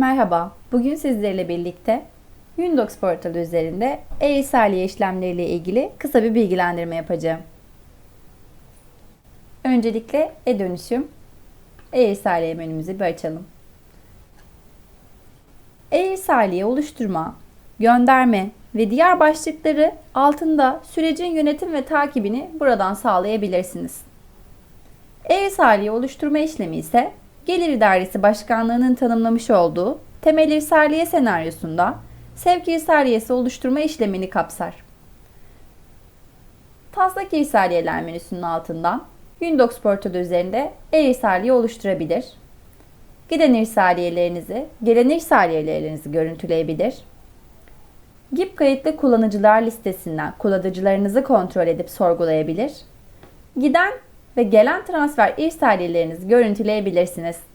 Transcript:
Merhaba, bugün sizlerle birlikte Windows portalı üzerinde e-irsaliye işlemleriyle ilgili kısa bir bilgilendirme yapacağım. Öncelikle e-dönüşüm, e-irsaliye menümüzü bir açalım. E-irsaliye oluşturma, gönderme ve diğer başlıkları altında sürecin yönetim ve takibini buradan sağlayabilirsiniz. E-irsaliye oluşturma işlemi ise Gelir İdaresi Başkanlığı'nın tanımlamış olduğu temel irsaliye senaryosunda sevk irsaliyesi oluşturma işlemini kapsar. Taslak irsaliyeler menüsünün altından Windows portalı üzerinde e-irsaliye oluşturabilir. Giden irsaliyelerinizi, gelen irsaliyelerinizi görüntüleyebilir. GIP kayıtlı kullanıcılar listesinden kullanıcılarınızı kontrol edip sorgulayabilir. Giden ve gelen transfer irsaliyelerinizi görüntüleyebilirsiniz.